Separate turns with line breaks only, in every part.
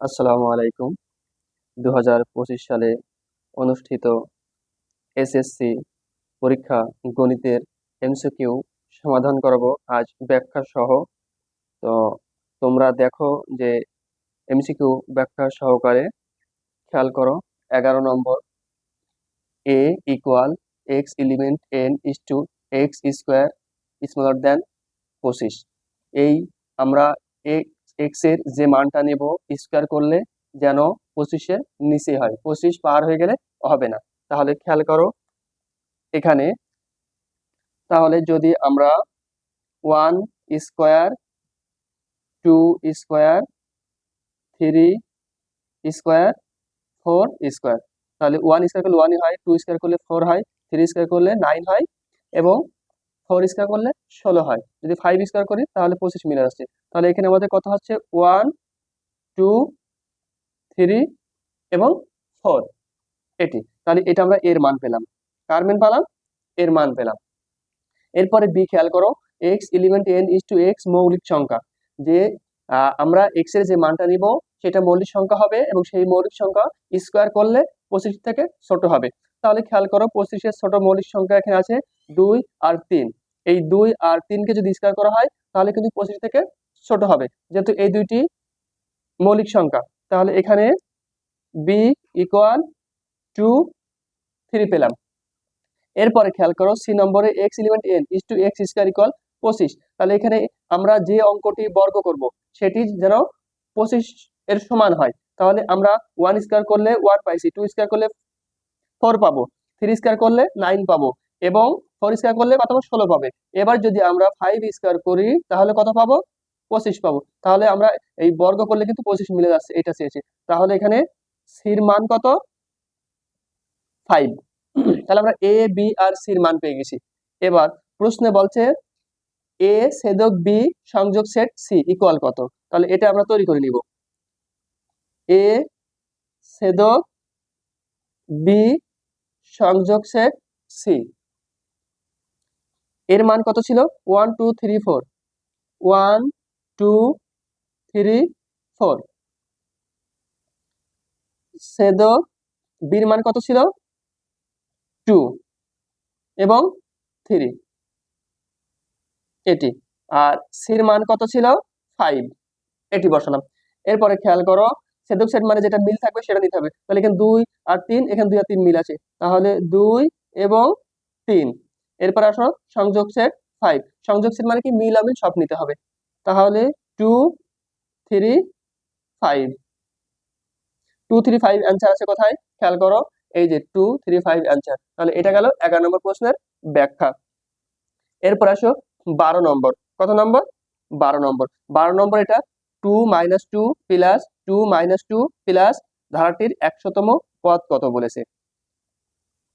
আসসালামু আলাইকুম। দু হাজার পঁচিশ সালে অনুষ্ঠিত এসএসসি পরীক্ষা গণিতের এমসিকিউ সমাধান করাবো আজ ব্যাখ্যা সহ। তো তোমরা দেখো যে এমসিকিউ ব্যাখ্যা সহকারে খেয়াল করো, এগারো নম্বর। A equal x element N is to x square smaller than পঁচিশ। এই আমরা এক্সের যে মানটা নেব স্কোয়ার করলে যেন পঁচিশের নিচে হয়। পঁচিশ পার হয়ে গেলে হবে না। তাহলে খেয়াল করো এখানে। তাহলে যদি আমরা one square two square three square four square তাহলে ওয়ান স্কোয়ার করলে ওয়ানই হয় টু স্কোয়ার করলে ফোর হয় থ্রি স্কোয়ার করলে নাইন হয় এবং ফোর স্কোয়ার করলে ষোলো হয়। যদি ফাইভ স্কোয়ার করি তাহলে পঁচিশ মিলে আসছে। তাহলে এখানে আমাদের কত হচ্ছে? ওয়ান টু থ্রি এবং ফোর এটি। তাহলে এটা আমরা এর মান পেলাম। কার মান পেলাম? এর মান পেলাম। এরপরে বি খেয়াল করো। X element N is to x মৌলিক সংখ্যা। যে আমরা এক্সের যে মানটা নিব, সেটা মৌলিক সংখ্যা হবে এবং সেই মৌলিক সংখ্যা স্কোয়ার করলে পঁচিশ থেকে ছোট হবে। তাহলে খেয়াল করো পঁচিশের ছোট মৌলিক সংখ্যা এখানে আছে দুই আর তিন। এই দুই আর তিনকে যদি স্কোয়ার করা হয়, তাহলে কিন্তু পঁচিশ থেকে ছোট হবে। যেহেতু এই দুইটি মৌলিক সংখ্যা, তাহলে এখানে বি ইকুয়াল টু থ্রি পেলাম। এরপরে খেয়াল করো সি নম্বরে x element N is to x square equal পঁচিশ। তাহলে এখানে আমরা যে অঙ্কটি বর্গ করব, সেটি যেন পঁচিশ এর সমান হয়। তাহলে আমরা ওয়ান স্কোয়ার করলে ওয়ান পাইছি টু স্কোয়ার করলে ফোর পাবো থ্রি স্কোয়ার করলে নাইন পাবো, এবং ফোর স্কোয়ার করলে কত ষোলো পাবে। এবার যদি আমরা ফাইভ স্কোয়ার করি, তাহলে কত পাবো? পঁচিশ পাবো। তাহলে আমরা এই বর্গ করলে কিন্তু পঁচিশ মিলে যাচ্ছে, এটা চেয়েছি। তাহলে এখানে সির মান কত? ফাইভ তাহলে আমরা এ বি আর সির মান পেয়ে গেছি। এবার প্রশ্নে বলছে এ ছেদক বি সংযোগ সেট সি ইকুয়াল কত? তাহলে এটা আমরা তৈরি করে নিব। এ ছেদক বি সংযোগ সেট সি এর মান কত ছিল? One two three four one two three four ছেদক বির মান কত ছিল? টু এবং থ্রি এটি। আর সির মান কত ছিল? ফাইভ এটি বসালাম। এরপরে খেয়াল করো, সেদক সেট মানে যেটা মিল থাকবে সেটা নিতে হবে। তাহলে এখানে দুই আর তিন, এখানে দুই আর তিন মিল আছে। তাহলে দুই এবং তিন। এরপর আসো সংযোগ সেট ফাইভ সংযোগ সেট মানে কি? মিল আমিল সব নিতে হবে। তাহলে two three five two three five answer আছে কোথায়? খেয়াল করো, এই যে টু থ্রি ফাইভ অ্যান্সার তাহলে এটা গেল এগারো নম্বর প্রশ্নের ব্যাখ্যা। এরপর আসো বারো নম্বর। কত নম্বর? বারো নম্বর। বারো নম্বর এটা two minus two plus two minus two plus ধারাটির একশোতম পদ কত বলেছে?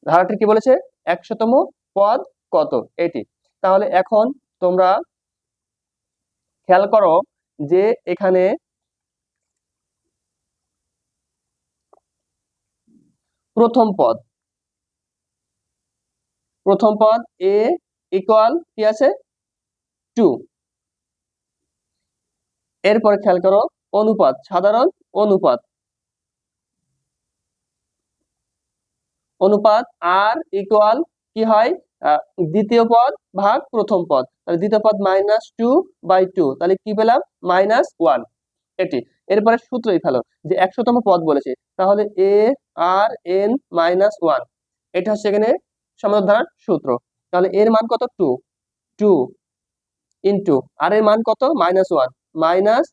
ধারাটির কি বলেছে? একশোতম পদ কত? এটি। তাহলে এখন তোমরা খেয়াল করো যে এখানে প্রথম পদ। প্রথম পদ এ ইকুয়াল কি আছে? টু এরপরে খেয়াল করো, অনুপাত, সাধারণ অনুপাত। অনুপাত আর ইকুয়াল কি হয়? দ্বিতীয় পদ ভাগ প্রথম পদ। তাহলে দ্বিতীয় পদ মাইনাস টু বাই টু তাহলে কি পেলাম? মাইনাস ওয়ান এটি। এরপরে সূত্রই ফেলো যে একশোতম পদ বলেছে, তাহলে a r n minus one এটা হচ্ছে এখানে সমাধান সূত্র। তাহলে এর মান কত? টু টু ইন্টু আর এর মান কত? Minus one minus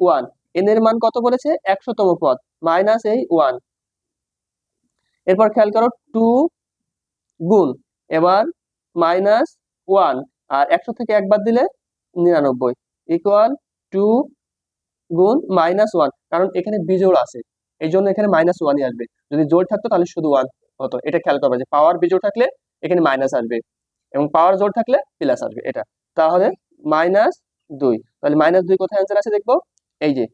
one n এর মান কত বলেছে? একশোতম পদ। মাইনাস এই ওয়ান এরপর খেয়াল করো টু গুণ। এবার মাইনাস ওয়ান আর একশো থেকে একবার দিলে নিরানব্বই ইকুয়াল টু গুণ মাইনাস ওয়ান কারণ এখানে বিজোড় আছে, এই জন্য এখানে মাইনাস ওয়ানই আসবে। যদি জোর থাকতো তাহলে শুধু ওয়ান হতো। এটা খেয়াল করবে যে পাওয়ার বিজোড় থাকলে এখানে মাইনাস আসবে এবং পাওয়ার জোর থাকলে প্লাস আসবে এটা। তাহলে মাইনাস দুই। তাহলে মাইনাস দুই কোথায় অ্যান্সার আছে দেখব? এই যে,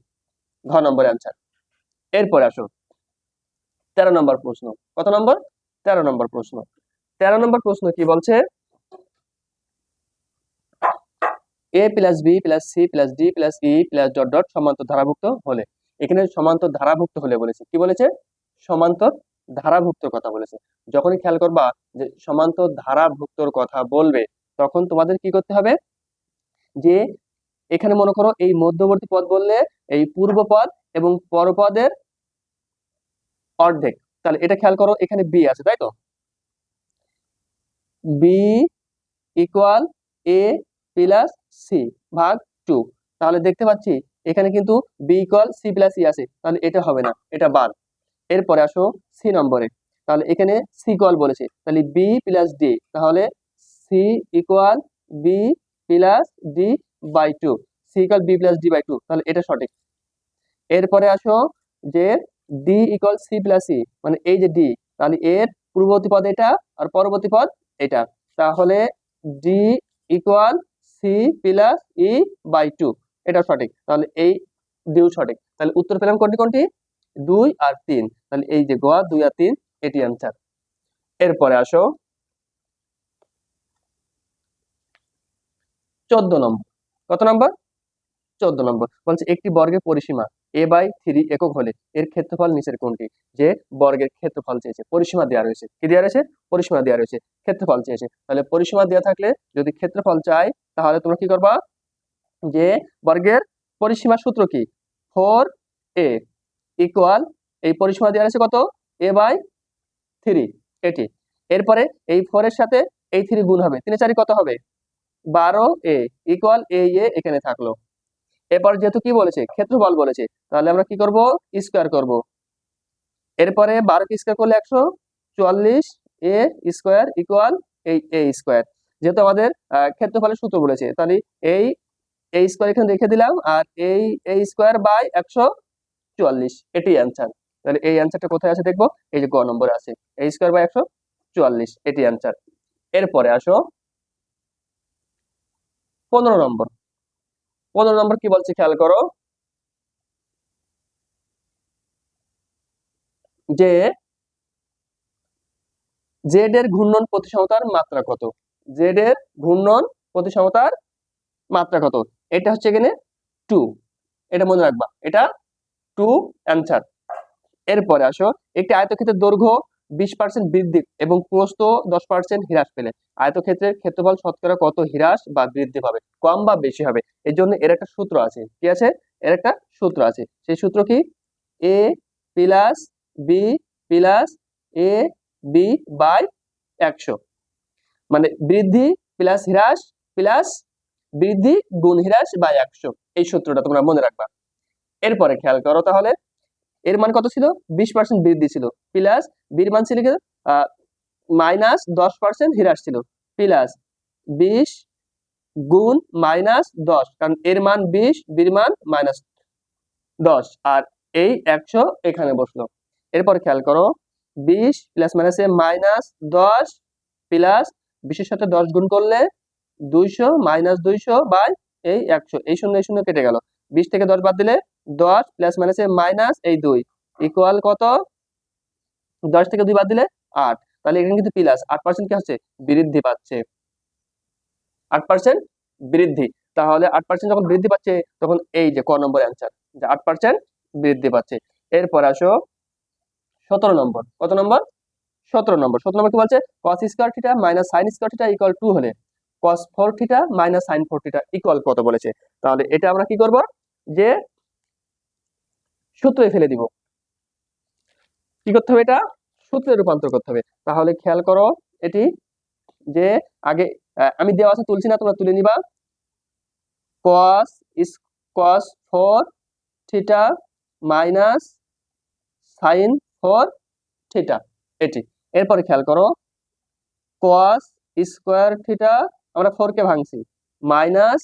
ঘ নম্বর অ্যান্সার এরপরে আসো। তেরো নম্বর প্রশ্ন। কত নম্বর? তেরো নম্বর প্রশ্ন। তেরো নম্বর প্রশ্ন কি বলছে? A plus b plus c plus d plus e plus dot dot সমান্তর ধারাভুক্ত হলে। এখানে সমান্তর ধারাভুক্ত হলে বলেছে, কি বলেছে? সমান্তর ধারাভুক্ত কথা বলেছে। যখনই খেয়াল করবা যে সমান্তর ধারাভুক্তর কথা বলবে, তখন তোমাদের কি করতে হবে? যে এখানে মনে করো এই মধ্যবর্তী পদ বললে এই পূর্ব পদ এবং পরপদের অর্ধেক। তাহলে এটা খেয়াল করো, এখানে বি আছে, তাই তো? B equal a plus c ভাগ টু তাহলে দেখতে পাচ্ছি, এখানে কিন্তু b equal c plus e আছে, তাহলে এটা হবে না, এটা বাদ এরপরে আসো সি নম্বরে, তাহলে এখানে সি ইকুয়াল বলেছে, তাহলে বি প্লাস ডি তাহলে c equal b plus d by two c equal b plus d by two তাহলে এটা সঠিক। এরপরে আসো যে d equal c plus c মানে এই যে ডি তাহলে এর পূর্ববর্তী পদ এটা, আর পরবর্তী পদ এটা। তাহলে d equal c plus e by two. এটা সঠিক। তাহলে এই ডিউ সঠিক। তাহলে উত্তর পেলাম কোনটি কোনটি? দুই আর তিন। তাহলে এই যে গোয়া, দুই আর তিন, এটি অ্যান্সার এরপরে আসো। চোদ্দ নম্বর। কত নম্বর? চোদ্দ নম্বর। বলছে একটি বর্গের পরিসীমা এ বাই থ্রি একক হলে এর ক্ষেত্রফল নিচের কোনটি? যে বর্গের ক্ষেত্রফল চেয়েছে। পরিসীমা দেওয়া রয়েছে। কি দেওয়া রয়েছে? পরিসীমা দেওয়া রয়েছে। ক্ষেত্রফল চেয়েছে। তাহলে পরিসীমা দেওয়া থাকলে যদি ক্ষেত্রফল চাই, তাহলে তোমরা কি করবা? যে বর্গের পরিসীমা সূত্র কি? ফোর এ ইকুয়াল এই পরিসীমা দেওয়া আছে কত? এ বাই থ্রি, এটি। এরপরে এই ফোর এর সাথে এই থ্রি গুণ হবে। তিনে চারি কত হবে? বারো এ ইকুয়াল এ এ এখানে থাকল। এরপর যেহেতু কি বলেছে? ক্ষেত্রফল বলেছে। তাহলে আমরা কি করব? স্কোয়ার করব। এরপরে বারো কে স্কোয়ার করলে একশো চুয়াল্লিশ এ স্কোয়ার ইকুয়াল এই এ স্কোয়ার যেহেতু আমাদের ক্ষেত্রফলের সূত্র বলেছে, তাহলে এই এ স্কোয়ার এখানে রেখে দিলাম, আর এই এ স্কোয়ার বাই একশো চুয়াল্লিশ। এটি অ্যান্সার তাহলে এই অ্যান্সারটা কোথায় আছে দেখব? এই যে গ নম্বরে আছে। এ স্কোয়ার বাই একশো চুয়াল্লিশ এটি অ্যান্সার এরপরে আসো। পনেরো নম্বর। পনেরো নম্বর কি বলছে খেয়াল করো? যে জেড এর ঘূর্ণন প্রতিসমতার মাত্রা কত? জেড এর ঘূর্ণন প্রতিসমতার মাত্রা কত? এটা হচ্ছে এখানে টু এটা মনে রাখবা, এটা টু অ্যান্সার এরপরে আসো, একটি আয়তক্ষেত্রের দৈর্ঘ্য বিশ পার্সেন্ট বৃদ্ধি এবং প্রস্থ দশ পার্সেন্ট হ্রাস পেলে। আয়তক্ষেত্রের ক্ষেত্রফল শতকরা কত হ্রাস বা বৃদ্ধি পাবে? কম বা বেশি হবে। এর জন্য এর একটা সূত্র আছে। কি আছে? এর একটা সূত্র আছে। সেই সূত্র কি? A plus b plus a b by একশো। মানে বৃদ্ধি প্লাস হ্রাস প্লাস বৃদ্ধি গুণ হ্রাস বাই একশো। এই সূত্রটা তোমরা মনে রাখবা। এরপরে খেয়াল করো তাহলে। এর মান কত ছিল? বিশ পার্সেন্ট বৃদ্ধি ছিল। প্লাস বির মান ছিল মাইনাস দশ পার্সেন্ট হ্রাস ছিল। প্লাস বিশ গুণ মাইনাস দশ। কারণ এর মান বিশ বির মান মাইনাস দশ। আর এই একশো এখানে বসল। এরপর খেয়াল করো। বিশ প্লাস মাইনাসে মাইনাস দশ প্লাস বিশের সাথে দশ গুণ করলে দুইশো মাইনাস দুইশো বাই এই একশো। এই শূন্য এই শূন্য কেটে গেল। বিশ থেকে দশ বাদ দিলে দশ প্লাস মাইনাসে মাইনাস এই দুই। ইকুয়াল কত? দশ থেকে দুই বাদ দিলে আট। তাহলে এখানে কিন্তু প্লাস আট পার্সেন্ট কি হচ্ছে? বৃদ্ধি পাচ্ছে। আট পার্সেন্ট বৃদ্ধি। তাহলে আট পার্সেন্ট যখন বৃদ্ধি পাচ্ছে, তখন এই যে ক নম্বর অ্যান্সার যে আট পার্সেন্ট বৃদ্ধি পাচ্ছে। এরপর আসো সতেরো নম্বর। কত নম্বর? সতেরো নম্বর। সতেরো নম্বর কি বলছে? Cos square theta minus sine square theta equal two হলে cos four theta minus sine four theta equal কত বলেছে? তাহলে এটা আমরা কি করব? যে সূত্রে ফেলে দিব। কি করতে হবে এটা? সূত্রে রূপান্তর করতে হবে। তাহলে খেয়াল করো এটি যে আগে আমি দেওয়া আছে তুলছি না, তোমরা তুলে নিবা। Cos cos four theta minus sine four theta এটি। এরপরে খেয়াল করো কস স্কোয়ার থিটা আমরা ফোর কে ভাঙছি। Minus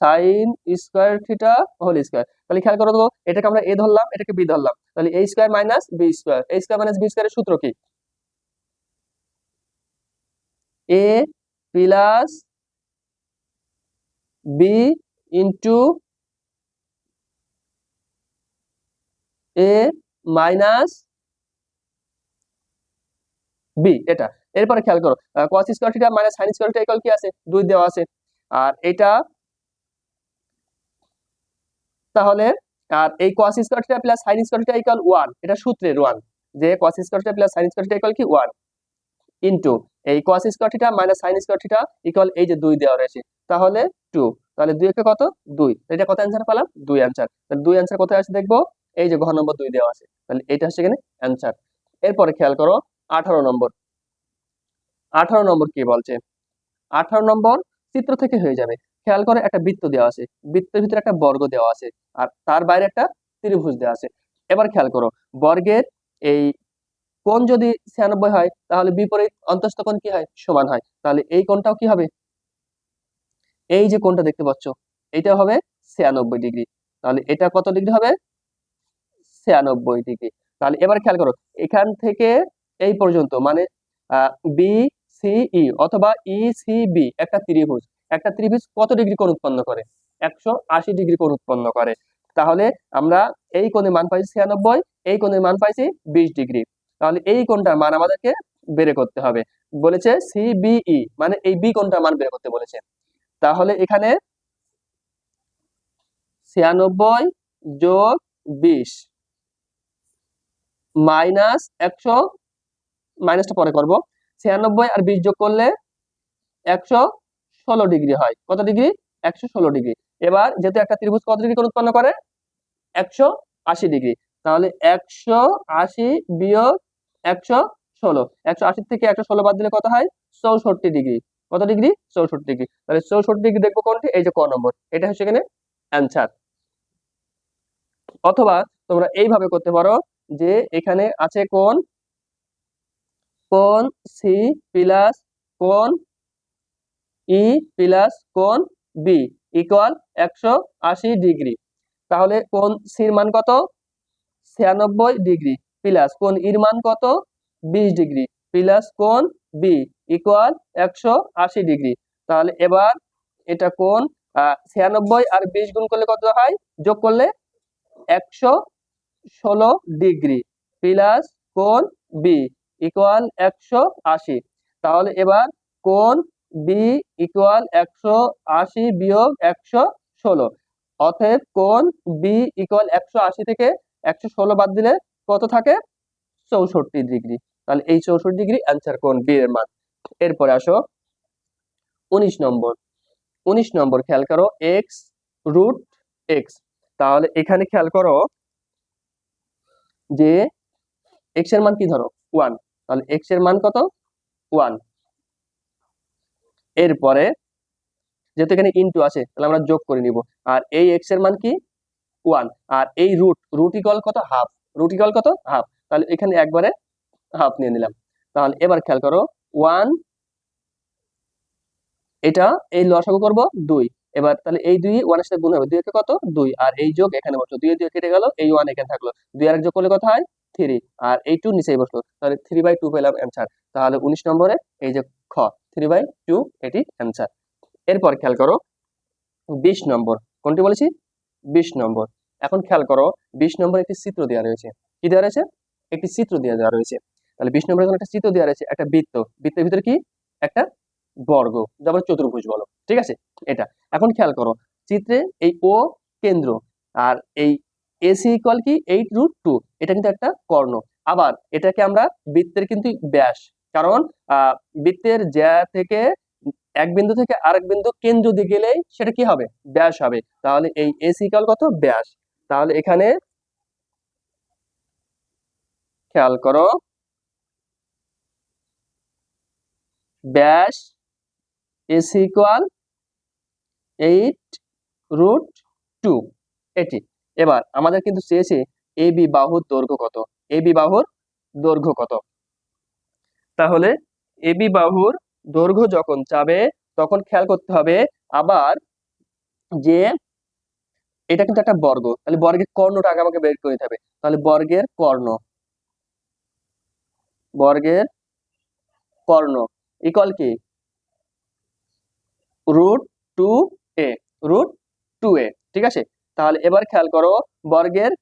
sine square theta whole square তাহলে খেয়াল করো তো এটাকে আমরা এ ধরলাম, এটাকে বি ধরলাম। তাহলে a square minus b square a square minus b স্কোয়ারের সূত্র কি? A plus b into a minus b, এটা। এরপরে খেয়াল করো cos square theta minus sine square theta equal কি আছে? দুই দেওয়া আছে। আর এটা তাহলে, আর এই cos square theta plus sine square theta equal one এটা সূত্রের ওয়ান যে cos square theta plus sine square theta equal কি? ওয়ান ইন্টু এই cos square theta minus sine square theta equal এই যে দুই দেওয়া রয়েছে, তাহলে টু তাহলে দুই একে কত? দুই। এটা কত অ্যান্সার পেলাম? দুই অ্যান্সার তাহলে দুই অ্যান্সার কোথায় আছে দেখব? এই যে ঘ নম্বর দুই দেওয়া আছে, তাহলে এটা হচ্ছে এখানে অ্যান্সার এরপরে খেয়াল করো, আঠারো নম্বর। আঠারো নম্বর কি বলছে? আঠারো নম্বর চিত্র থেকে হয়ে যাবে। খেয়াল করে, একটা বৃত্ত দেওয়া আছে। বৃত্তের ভিতরে একটা বর্গ দেওয়া আছে। আর তার বাইরে একটা ত্রিভুজ দেওয়া আছে। এবার খেয়াল করো, বর্গের এই কোন যদি ছিয়ানব্বই হয়, তাহলে বিপরীত অন্তস্থ কোণ কি হয়? সমান হয়। তাহলে এই কোণটাও কি হবে? এই যে কোণটা দেখতে পাচ্ছ এটা হবে ছিয়ানব্বই ডিগ্রি। তাহলে এটা কত ডিগ্রি হবে? ছিয়ানব্বই ডিগ্রি। তাহলে এবার খেয়াল করো, এখান থেকে এই পর্যন্ত মানে বি সিই অথবা ই সি বি একটা ত্রিভুজ একটা ত্রিভুজ কত ডিগ্রি কোণ উৎপন্ন করে? একশো আশি ডিগ্রি কোণ উৎপন্ন করে। তাহলে আমরা এই কোণের মান পাইছি ছিয়ানব্বই, এই কোণের মান পাইছি বিশ ডিগ্রি। তাহলে এই কোণটার মান আমাদেরকে বের করতে হবে। বলেছে সি সিবিই মানে এই বি কোণটার মান বের করতে বলেছে। তাহলে এখানে ছিয়ানব্বই যোগ বিশ মাইনাস একশো, মাইনাসটা পরে করব। ছিয়ানব্বই আর বিশ যোগ করলে একশো ষোলো ডিগ্রি হয়। কত ডিগ্রি? একশো ষোলো ডিগ্রি। এবার যেহেতু একটা ত্রিভুজ কত ডিগ্রি কোণ উৎপন্ন করে? একশো আশি ডিগ্রি। তাহলে একশো আশি বিয়োগ একশো ষোলো। একশো আশি থেকে একশো ষোলো বাদ দিলে কত হয়? চৌষট্টি ডিগ্রি। কত ডিগ্রি? চৌষট্টি ডিগ্রি। তাহলে চৌষট্টি ডিগ্রি দেখব কোনটি? এই যে ক নম্বর। এটা হচ্ছে এখানে অ্যান্সার। অথবা তোমরা এইভাবে করতে পারো যে এখানে আছে কোন? কোন সি প্লাস কোন ই প্লাস কোন বি ইকুয়াল একশো আশি ডিগ্রি তাহলে কোন সির মান কত? ছিয়ানব্বই ডিগ্রি প্লাস কোন ইর মান কত? বিশ ডিগ্রি প্লাস কোন বি ইকুয়াল একশো আশি ডিগ্রি তাহলে এবার এটা কোন? ছিয়ানব্বই আর বিশ গুণ করলে কত হয়? যোগ করলে একশো ষোলো ডিগ্রি। প্লাস কোন বি ইকুয়াল একশো আশি। তাহলে এবার কোন বি ইকুয়াল একশো আশি বিয়োগ একশো ষোলো। অতএব কোন বি ইকুয়াল একশো আশি থেকে একশো ষোলো বাদ দিলে কত থাকে? চৌষট্টি ডিগ্রি। তাহলে এই চৌষট্টি ডিগ্রি অ্যান্সার কোন বি এর মান। এরপরে আসো। উনিশ নম্বর। উনিশ নম্বর খেয়াল করো এক্স রুট এক্স তাহলে এখানে খেয়াল করো যে এক্সের মান কি ধরো? ওয়ান তাহলে এক্সের মান কত? ওয়ান এরপরে যেহেতু এখানে ইনটু আছে, তাহলে আমরা যোগ করে নিব। আর এই এক্সের মান কি? ওয়ান আর এই রুট রুট ইকল কত? হাফ রুট ইকল কত? হাফ তাহলে এখানে একবারে হাফ নিয়ে নিলাম। তাহলে এবার খেয়াল করো ওয়ান এটা এই লসাগু করব দুই। এবার তাহলে এই দুই ওয়ানের সাথে গুণ হবে। দুই একে কত? দুই। আর এই যোগ এখানে বসল। দুই দুই কেটে গেল। এই ওয়ান এখানে থাকল। দুই আর যোগ করলে কত হয়? থ্রি আর এই টু নিচেই বসল। তাহলে থ্রি বাই টু পেলাম অ্যান্সার তাহলে উনিশ নম্বরে এই যে খ থ্রি বাই টু এটি অ্যান্সার এরপর খেয়াল করো, বিশ নম্বর। কোনটি বলেছি? বিশ নম্বর। এখন খেয়াল করো, বিশ নম্বর একটি চিত্র দেওয়া রয়েছে। কি দেওয়া রয়েছে? একটি চিত্র দেওয়া দেওয়া রয়েছে। তাহলে বিশ নম্বরে একটা চিত্র দেওয়া রয়েছে, একটা বৃত্ত। বৃত্তের ভিতরে কি? একটা বর্গ যেমন চতুর্ভুজ বলো, ঠিক আছে? এটা। এখন খেয়াল করো, চিত্রে এই ও কেন্দ্র আর এই এসি ইকুয়াল কি? এইট রুট টু এটা কিন্তু একটা কর্ণ। আবার এটাকে আমরা বৃত্তের কিন্তু ব্যাস, কারণ বৃত্তের জ্যা থেকে এক বিন্দু থেকে আরেক বিন্দু কেন্দ্র দিয়ে গেলেই সেটা কি হবে? ব্যাস হবে। তাহলে এই এসি ইকুয়াল কত? ব্যাস। তাহলে এখানে খেয়াল করো, ব্যাস is equal eight root two. এটি। এবার আমাদের কিন্তু চেয়েছে এ বি বাহুর দৈর্ঘ্য কত? এ বি বাহুর দৈর্ঘ্য কত? তাহলে এ বি বাহুর দৈর্ঘ্য যখন চাবে তখন খেয়াল করতে হবে আবার যে এটা কিন্তু একটা বর্গ। তাহলে বর্গের কর্ণটা আগে আমাকে বের করে নিতে হবে। তাহলে বর্গের কর্ণ। বর্গের কর্ণ। ইকুয়াল কি? Root two a root two a ঠিক আছে? তাহলে এবার খেয়াল করো, বর্গের,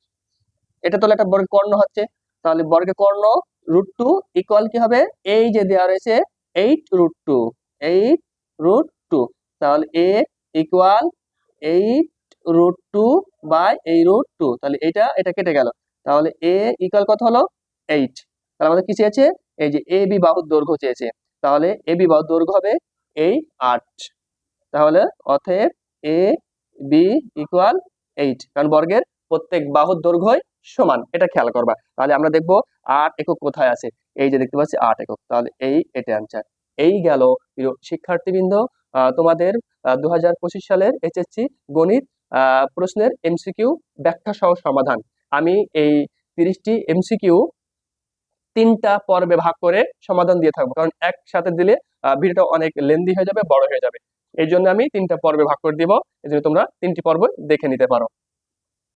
এটা তাহলে একটা বর্গের কর্ণ হচ্ছে। তাহলে বর্গের কর্ণ রুট টু ইকুয়াল কি হবে? এই যে দেওয়া রয়েছে eight root two eight root two তাহলে a equal eight root two by এই রুট টু তাহলে এটা এটা কেটে গেল। তাহলে এ ইকুয়াল কত হলো? এইট তাহলে আমাদের কি চেয়েছে? এই যে এ বি বাহুর দৈর্ঘ্য চেয়েছে। তাহলে এ বি বাহুর দৈর্ঘ্য হবে এই আট। তাহলে অতএব এ, বি ইকুয়াল এইট কারণ বর্গের প্রত্যেক বাহুর দৈর্ঘ্যই সমান, এটা খেয়াল করবা। তাহলে আমরা দেখব আট একক কোথায় আছে? এই যে দেখতে পাচ্ছি আট একক, তাহলে এই এটা অ্যান্সার এই গেল শিক্ষার্থীবৃন্দ তোমাদের দু হাজার পঁচিশ সালের এইচএসসি গণিত প্রশ্নের এমসিকিউ ব্যাখ্যা সহ সমাধান। আমি এই তিরিশটি এমসিকিউ তিনটা পর্বে ভাগ করে সমাধান দিয়ে থাকব, কারণ একসাথে দিলে ভিডিওটা অনেক লেন্দি হয়ে যাবে, বড় হয়ে যাবে। এই জন্য আমি তিনটা পর্বে ভাগ করে দিব। এই জন্য তোমরা তিনটি পর্ব দেখে নিতে পারো।